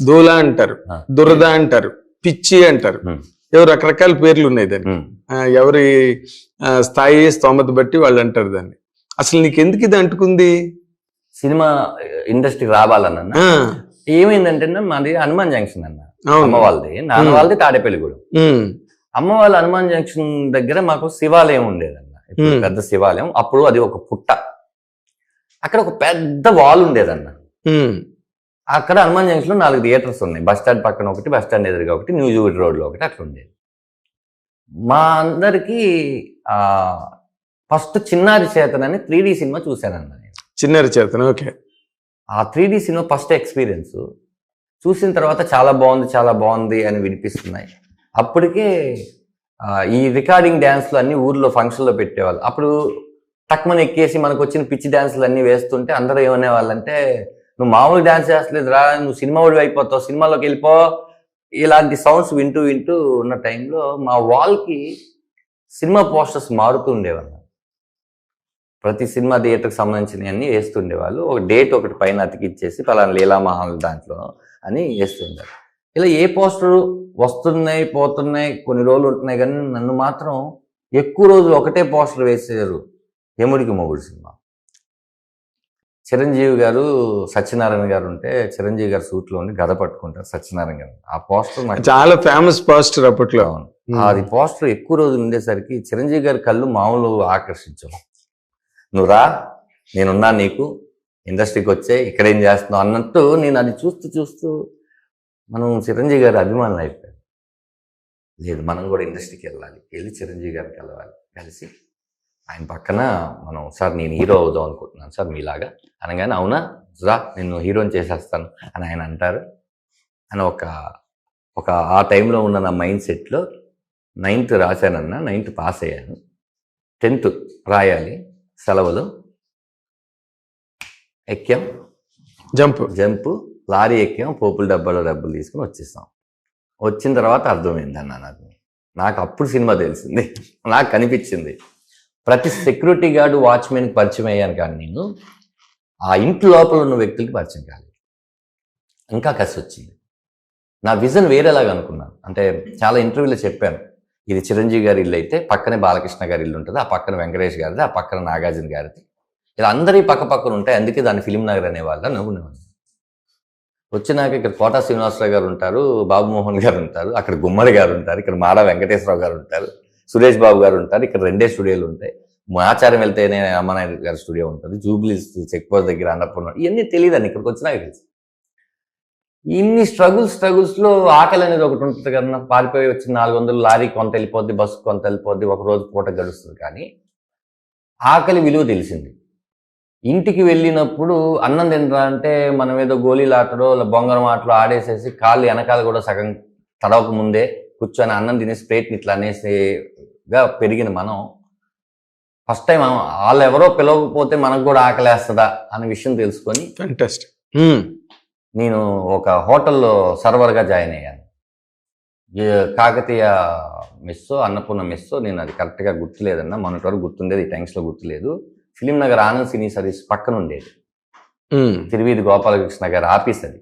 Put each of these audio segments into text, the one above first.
దూల అంటారు. దురద అంటారు పిచ్చి అంటారు. ఎవరు రకరకాల పేర్లు ఉన్నాయి దానికి. ఆ, ఎవరి స్థాయి స్తోమత బట్టి వాళ్ళు అంటారు దాన్ని. అసలు నీకు ఎందుకు ఇది అంటుకుంది? సినిమా ఇండస్ట్రీకి రావాలన్న ఏమైందంటే మాది హనుమాన్ జంక్షన్ అన్న. అమ్మ వాళ్ళది నాన్న. వాళ్ళది తాడేపల్లిగూడెం. ఉమ్, అమ్మ వాళ్ళ హనుమాన్ జంక్షన్ దగ్గర మాకు శివాలయం ఉండేదన్న. పెద్ద శివాలయం అప్పుడు అది ఒక పుట్ట. అక్కడ ఒక పెద్ద వాల్ ఉండేదన్న. అక్కడ హనుమాన్ జంక్షన్లో నాలుగు థియేటర్స్ ఉన్నాయి. బస్ స్టాండ్ పక్కన ఒకటి బస్ స్టాండ్ ఎదురుగా ఒకటి న్యూ జూబిలీ రోడ్లో ఒకటి అట్లా ఉండేది. మా అందరికి ఆ ఫస్ట్ చిన్నారి చేతన్ అని త్రీ సినిమా చూశానన్న నేను. చిన్నరి చేతన ఓకే. ఆ త్రీ సినిమా ఫస్ట్ ఎక్స్పీరియన్స్. చూసిన తర్వాత చాలా బాగుంది చాలా బాగుంది అని వినిపిస్తున్నాయి. అప్పటికే ఈ రికార్డింగ్ డ్యాన్స్లు అన్ని ఊర్లో ఫంక్షన్లో పెట్టేవాళ్ళు. అప్పుడు టక్మని ఎక్కేసి మనకు వచ్చిన పిచ్చి డ్యాన్స్లు అన్ని వేస్తుంటే అందరూ ఏమనేవాళ్ళంటే నువ్వు మామూలు డాన్స్ చేస్తలేదు రా నువ్వు సినిమా ఓడి అయిపోతావు సినిమాలోకి వెళ్ళిపో. ఇలాంటి సౌండ్స్ వింటూ వింటూ ఉన్న టైంలో మా వాల్కి సినిమా పోస్టర్స్ మారుతూ ఉండేవన్న ప్రతి సినిమా థియేటర్కి సంబంధించినవన్నీ వేస్తుండేవాళ్ళు ఒక డేట్ ఒకటి పైన అతికిచ్చేసి పలానా లీలామహల్ దాంట్లో అని వేస్తుండారు ఇలా ఏ పోస్టర్ వస్తున్నాయి పోతున్నాయి కొన్ని రోజులు ఉంటున్నాయి కానీ నన్ను మాత్రం ఎక్కువ రోజులు ఒకటే పోస్టర్ వేసేవారు యముడికి మొగుడు సినిమా. చిరంజీవి గారు సత్యనారాయణ గారు ఉంటే చిరంజీవి గారు సూట్లో ఉండి గద పట్టుకుంటారు సత్యనారాయణ గారు. ఆ పోస్టర్ నాకు చాలా ఫేమస్ పోస్టర్ అప్పట్లో. అది పోస్టర్ ఎక్కువ రోజులు ఉండేసరికి చిరంజీవి గారి కళ్ళు మామూలు ఆకర్షించవు. నువ్వు రా నేనున్నా నీకు ఇండస్ట్రీకి వచ్చే ఇక్కడ ఏం చేస్తున్నావు అన్నట్టు నేను అది చూస్తూ చూస్తూ మనం చిరంజీవి గారి అభిమానులు అయిపోయాం. లేదు మనం కూడా ఇండస్ట్రీకి వెళ్ళాలి. వెళ్ళి చిరంజీవి గారిని కలవాలి. కలిసి ఆయన పక్కన మనం సార్ నేను హీరో అవుదాం అనుకుంటున్నాను సార్ మీలాగా అనగానే అవునా? రా నిన్ను హీరోని చేసేస్తాను అని ఆయన అంటారు. అని ఒక ఒక ఆ టైంలో ఉన్న నా మైండ్ సెట్లో నైన్త్ రాశానన్నా నైన్త్ పాస్ అయ్యాను. టెన్త్ రాయాలి సెలవులు. ఎక్కాం. జంప్. జంపు లారీ ఎక్కాం పోపుల డబ్బాలో డబ్బులు తీసుకుని వచ్చేసాం. వచ్చిన తర్వాత అర్థమైంది అన్న నాకు నాకు అప్పుడు సినిమా తెలిసింది. నాకు కనిపించింది. ప్రతి సెక్యూరిటీ గార్డు వాచ్మెన్కి పరిచయం అయ్యాను కానీ నేను ఆ ఇంటి లోపల ఉన్న వ్యక్తులకి పరిచయం కాలేదు. ఇంకా కసి వచ్చింది. నా విజన్ వేరేలాగా అనుకున్నాను. అంటే చాలా ఇంటర్వ్యూలో చెప్పాను. ఇది చిరంజీవి గారి ఇల్లు అయితే పక్కనే బాలకృష్ణ గారి ఇల్లు ఉంటుంది ఆ పక్కన వెంకటేష్ గారిది ఆ పక్కన నాగార్జున గారిది. ఇలా అందరి పక్క పక్కన ఉంటాయి. అందుకే దాన్ని ఫిలిం నగర్ అనేవాళ్ళు నవ్వునేవాళ్ళు. వచ్చినాక ఇక్కడ కోటా శ్రీనివాసరావు గారు ఉంటారు బాబు మోహన్ గారు ఉంటారు అక్కడ గుమ్మడి గారు ఉంటారు ఇక్కడ మాడ వెంకటేశ్వరరావు గారు ఉంటారు. సురేష్ బాబు గారు ఉంటారు. ఇక్కడ రెండే స్టూడియోలు ఉంటాయి. ఆచారం వెళ్తేనే అమ్మనాయుడు గారి స్టూడియో ఉంటుంది. జూబ్లీస్ చెక్ పోస్ట్ దగ్గర అన్నపూర్ణ ఇవన్నీ తెలియదండి. ఇక్కడికి వచ్చినాక తెలుసు. ఇన్ని స్ట్రగుల్స్ స్ట్రగుల్స్లో ఆకలి అనేది ఒకటి ఉంటుంది కదా పారిపోయి వచ్చిన నాలుగు వందలు లారీ కొంత వెళ్ళిపోద్ది బస్సు కొంత వెళ్ళిపోద్ది ఒక రోజు పూట గడుస్తుంది. కానీ ఆకలి విలువ తెలిసింది. ఇంటికి వెళ్ళినప్పుడు అన్నం తినరా అంటే మనం ఏదో గోళీలు ఆటలో ఇలా బొంగరం ఆటలో ఆడేసేసి కాళ్ళు వెనకాల కూడా సగం తడవక ముందే కూర్చొని అన్నం తినేసి ప్లేట్ని ఇట్లా అనేసి అనేసిగా పెరిగిన మనం. ఫస్ట్ టైం వాళ్ళు ఎవరో పిలవకపోతే మనకు కూడా ఆకలేస్తుందా అనే విషయం తెలుసుకొని ఫంటాస్టిక్ నేను ఒక హోటల్లో సర్వర్గా జాయిన్ అయ్యాను. కాకతీయ మెస్సో అన్నపూర్ణ మెస్సో నేను అది కరెక్ట్గా గుర్తులేదన్నా మొన్నటి వరకు గుర్తుండేది ఈ టైమ్స్లో గుర్తులేదు. Film Nagar Anand cine service పక్కన ఉండేది. తిరువీధి గోపాలకృష్ణ గారి ఆఫీస్ అది.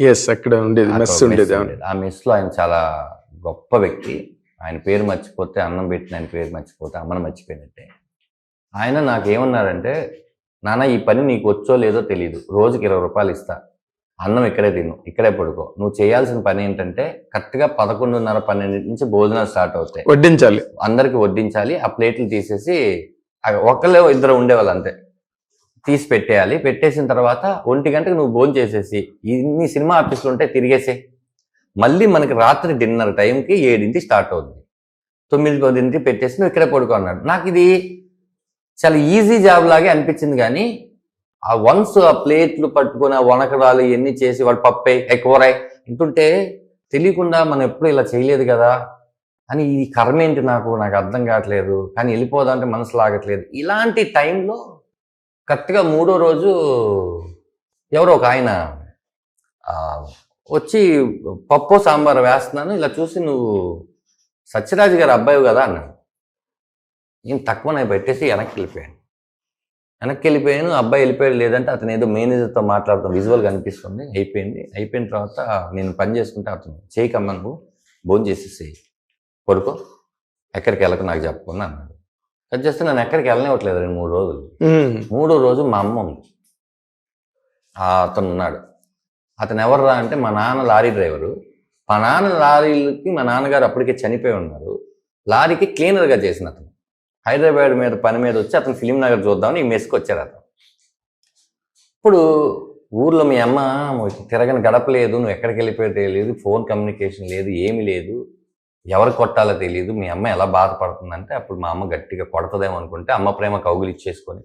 ఎస్ అక్కడ ఉండేది మెస్ మెస్ ఉండేది. ఆ మెస్లో ఆయన చాలా గొప్ప వ్యక్తి. ఆయన పేరు మర్చిపోతే అన్నం పెట్టిన ఆయన పేరు మర్చిపోతే అమ్మను మర్చిపోయినట్టే. ఆయన నాకు ఏమన్నారంటే నాన్న ఈ పని నీకు వచ్చో లేదో తెలియదు రోజుకి ఇరవై రూపాయలు ఇస్తా. అన్నం ఇక్కడే తిను. ఇక్కడే పడుకో. నువ్వు చేయాల్సిన పని ఏంటంటే కరెక్ట్గా పదకొండున్నర పన్నెండు నుంచి భోజనాలు స్టార్ట్ అవుతాయి. వడ్డించాలి. అందరికి వడ్డించాలి. ఆ ప్లేట్లు తీసేసి ఒకళ్ళే ఇద్దరు ఉండేవాళ్ళు అంతే. తీసి పెట్టేయాలి. పెట్టేసిన తర్వాత ఒంటి గంటకు నువ్వు భోజనం చేసేసి ఇన్ని సినిమా ఆఫీసులు ఉంటే తిరిగేసే. మళ్ళీ మనకి రాత్రి డిన్నర్ టైంకి ఏడింటి స్టార్ట్ అవుతుంది తొమ్మిది పదింటికి పెట్టేసి నువ్వు ఇక్కడే పడుకున్నాడు నాకు ఇది చాలా ఈజీ జాబ్ లాగే అనిపించింది కానీ ఆ వన్స్ ఆ ప్లేట్లు పట్టుకుని ఆ వనకడాలు ఇవన్నీ చేసి వాడు పప్పే ఎక్కువరాయి అంటుంటే తెలియకుండా మనం ఎప్పుడు ఇలా చేయలేదు కదా అని ఈ కర్మ ఏంటి నాకు? నాకు అర్థం కావట్లేదు. కానీ వెళ్ళిపోదామంటే మనసు లాగట్లేదు. ఇలాంటి టైంలో కరెక్ట్గా మూడో రోజు ఎవరో ఒక ఆయన వచ్చి పప్పు సాంబార్ వేస్తున్నాను ఇలా చూసి నువ్వు సత్యరాజు గారి అబ్బాయి కదా అన్నాడు. నేను తక్కువ నేను పెట్టేసి వెనక్కి వెళ్ళిపోయాను. వెనక్కి వెళ్ళిపోయాను అబ్బాయి వెళ్ళిపోయాడు లేదంటే అతను ఏదో మేనేజర్తో మాట్లాడుతాం విజువల్ కనిపిస్తుంది అయిపోయింది. అయిపోయిన తర్వాత నేను పని చేసుకుంటే అతను చేయి కమ్మ నువ్వు భోజనం చేసేసి పడుకో ఎక్కడికి వెళ్ళకు నాకు చెప్పుకున్నా అన్నాడు. అది చేస్తే నన్ను ఎక్కడికి వెళ్ళనివ్వట్లేదు రెండు మూడు రోజులు. మూడో రోజు మా అమ్మ ఉంది. అతను ఉన్నాడు. అతను ఎవర్రా అంటే మా నాన్న లారీ డ్రైవరు. మా నాన్న లారీలకి మా నాన్నగారు అప్పటికే చనిపోయి ఉన్నారు. లారీకి క్లీనర్గా చేసిన అతను. హైదరాబాద్ మీద పని మీద వచ్చి అతను ఫిలిం నగర్ చూద్దామని ఈ మెస్కి వచ్చారు అతను. ఇప్పుడు ఊర్లో మీ అమ్మ తిరగని గడపలేదు నువ్వు ఎక్కడికి వెళ్ళిపోయో తెలియదు ఫోన్ కమ్యూనికేషన్ లేదు ఏమీ లేదు ఎవరు కొట్టాలో తెలియదు మీ అమ్మ ఎలా బాధపడుతుందంటే అప్పుడు మా అమ్మ గట్టిగా కొడతదేమో అనుకుంటే అమ్మ ప్రేమ కౌగులు ఇచ్చేసుకొని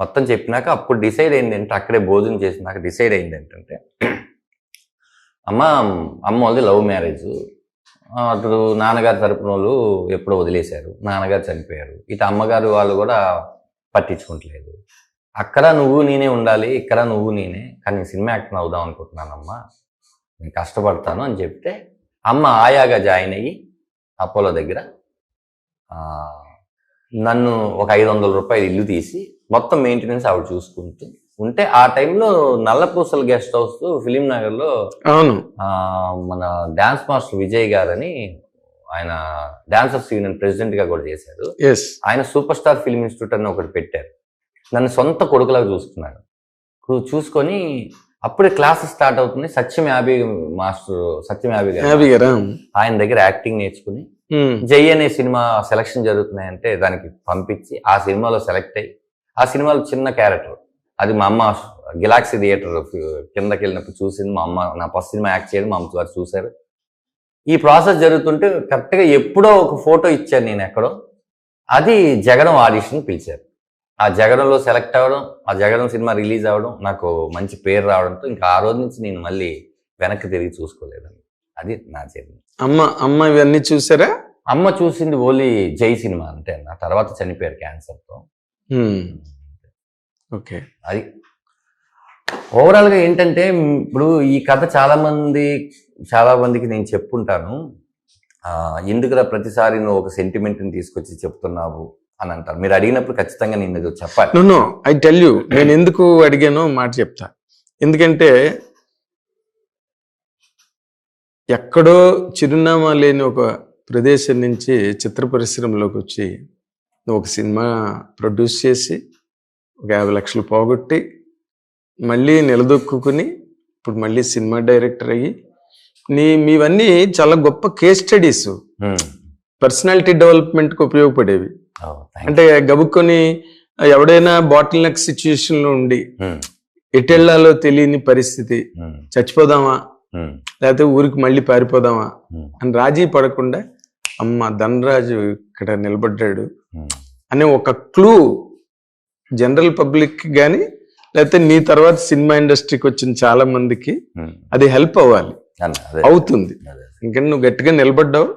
మొత్తం చెప్పినాక అప్పుడు డిసైడ్ అయింది ఏంటంటే అక్కడే భోజనం చేసినాక డిసైడ్ అయింది ఏంటంటే అమ్మ అమ్మ వాళ్ళది లవ్ మ్యారేజ్. అటు నాన్నగారి తరపున వాళ్ళు ఎప్పుడో వదిలేశారు. నాన్నగారు చనిపోయారు. ఇటు అమ్మగారు వాళ్ళు కూడా పట్టించుకుంటలేదు. అక్కడ నువ్వు నేనే ఉండాలి ఇక్కడ నువ్వు నేనే కానీ సినిమా యాక్టర్ అవుదాం అనుకుంటున్నానమ్మా. నేను కష్టపడతాను అని చెప్తే అమ్మ ఆయాగా జాయిన్ అయ్యి అపోలో దగ్గర నన్ను ఒక ఐదు వందల రూపాయలు ఇల్లు తీసి మొత్తం మెయింటెనెన్స్ ఆవిడ చూసుకుంటూ ఉంటే ఆ టైంలో నల్లపూసల గెస్ట్ హౌస్ ఫిలిం నగర్లో అవును. ఆ, మన డాన్స్ మాస్టర్ విజయ్ గారని ఆయన డాన్సర్స్ యూనియన్ ప్రెసిడెంట్గా కూడా చేశారు. ఆయన సూపర్ స్టార్ ఫిల్మ్ ఇన్స్టిట్యూట్ అని ఒకటి పెట్టారు. నన్ను సొంత కొడుకులాగా చూసుకున్నాడు. చూసుకొని అప్పుడే క్లాస్ స్టార్ట్ అవుతుంది. సత్యం యాభై మాస్టర్ సత్యం యాభై గారు. ఆయన దగ్గర యాక్టింగ్ నేర్చుకుని ఉమ్, జై అనే సినిమా సెలక్షన్ జరుగుతున్నాయంటే దానికి పంపించి ఆ సినిమాలో సెలెక్ట్ అయ్యి ఆ సినిమాలో చిన్న క్యారెక్టర్. అది మా అమ్మ గిలాక్సీ థియేటర్ కిందకి వెళ్ళినప్పుడు చూసింది. మా అమ్మ నా ఫస్ట్ సినిమా యాక్ట్ చేయడం మా అమ్మ గారు చూశారు. ఈ ప్రాసెస్ జరుగుతుంటే కరెక్ట్గా ఎప్పుడో ఒక ఫోటో ఇచ్చాను నేను ఎక్కడో. అది జగడం ఆడిషన్ పిలిచారు. ఆ జగడంలో సెలెక్ట్ అవ్వడం ఆ జగడం సినిమా రిలీజ్ అవ్వడం నాకు మంచి పేరు రావడంతో ఇంకా ఆ రోజు నుంచి నేను మళ్ళీ వెనక్కి తిరిగి చూసుకోలేదండి. అది నా జర్నీ. అమ్మ అమ్మ ఇవన్నీ చూసారా? అమ్మ చూసింది ఓన్లీ జై సినిమా అంతే నా తర్వాత చనిపోయారు క్యాన్సర్తో ఓకే. అది. ఓవరాల్గా ఏంటంటే ఇప్పుడు ఈ కథ చాలా మంది చాలా మందికి నేను చెప్పుంటాను. ఆ, ఎందుకురా ప్రతిసారి నువ్వు ఒక సెంటిమెంట్ని తీసుకొచ్చి చెప్తున్నావు అని అంటారు. మీరు అడిగినప్పుడు ఖచ్చితంగా నేను ఏదో చెప్పాలి. No no I tell you నేను ఎందుకు అడిగానో మాట చెప్తా. ఎందుకంటే ఎక్కడో చిరునామా లేని ఒక ప్రదేశం నుంచి చిత్ర పరిశ్రమలోకి వచ్చి నువ్వు ఒక సినిమా ప్రొడ్యూస్ చేసి ఒక యాభై లక్షలు పోగొట్టి మళ్ళీ నిలదొక్కుని ఇప్పుడు మళ్ళీ సినిమా డైరెక్టర్ అయ్యి నీ మీవన్నీ చాలా గొప్ప కేస్ స్టడీస్. పర్సనాలిటీ డెవలప్మెంట్కి ఉపయోగపడేవి. You. అంటే గబుక్కొని ఎవడైనా బాటిల్ నెక్ సిచ్యుయేషన్లో ఉండి మ్, ఎటెళ్ళాలో తెలియని పరిస్థితి. మ్, చచ్చిపోదామా? మ్, లేకపోతే ఊరికి మళ్ళీ పారిపోదామా? అని రాజీ పడకుండా అమ్మ ధనరాజు ఇక్కడ నిలబడ్డాడు. అనే ఒక క్లూ జనరల్ పబ్లిక్ కానీ లేకపోతే నీ తర్వాత సినిమా ఇండస్ట్రీకి వచ్చిన చాలా మందికి. అది హెల్ప్ అవ్వాలి. అవుతుంది. ఇంకా నువ్వు గట్టిగా నిలబడ్డావు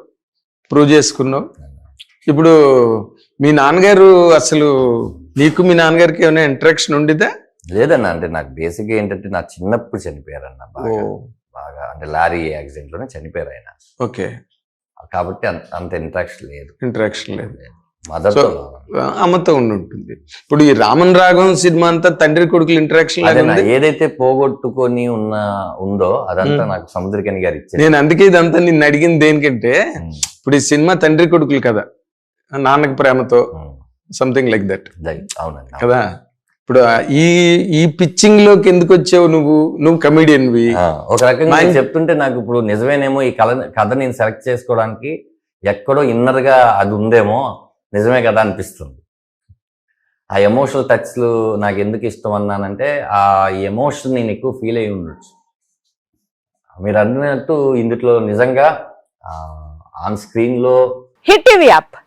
ప్రూవ్ చేసుకున్నావు. ఇప్పుడు మీ నాన్నగారు అసలు నీకు మీ నాన్నగారికి ఏమైనా ఇంటరాక్షన్ ఉండిదా లేదన్న అంటే నాకు బేసిక్ ఏంటంటే నా చిన్నప్పుడు చనిపోయారన్న బాగా. బాగా అంటే లారీ యాక్సిడెంట్లోనే చనిపోయారు ఆయన. ఓకే. కాబట్టి అంత అంత ఇంట్రాక్షన్ లేదు. ఇంటరాక్షన్ లేదు. మదర్ So, అమ్మతో ఉండి ఉంటుంది ఇప్పుడు ఈ రామన్ రాఘవం సినిమా అంతా తండ్రి కొడుకులు ఇంటరాక్షన్ ఏదైతే పోగొట్టుకొని ఉన్న ఉందో అదంతా. నాకు సముద్రకని గారు ఇచ్చారు. నేను అందుకే ఇదంతా నిన్ను అడిగింది దేనికంటే ఇప్పుడు ఈ సినిమా తండ్రి కొడుకులు కదా నాన్నకి ప్రేమతో సంథింగ్ లైక్ దట్ అవునండి కదా? ఇప్పుడు ఈ ఈ పిచ్చింగ్లోకి ఎందుకు వచ్చావు నువ్వు? నువ్వు కమిడియన్వి ఒక రకంగా చెప్తుంటే నాకు ఇప్పుడు నిజమేనేమో ఈ కథ కథ నేను సెలెక్ట్ చేసుకోవడానికి ఎక్కడో ఇన్నర్గా అది ఉందేమో నిజమే కదా అనిపిస్తుంది. ఆ ఎమోషనల్ టచ్లు నాకు ఎందుకు ఇష్టం అన్నానంటే ఆ ఎమోషన్ నేను ఎక్కువ ఫీల్ అయి ఉండొచ్చు. మీరు అన్నట్టు ఇందులో నిజంగా ఆన్ స్క్రీన్లో హిట్ టీవీ యాప్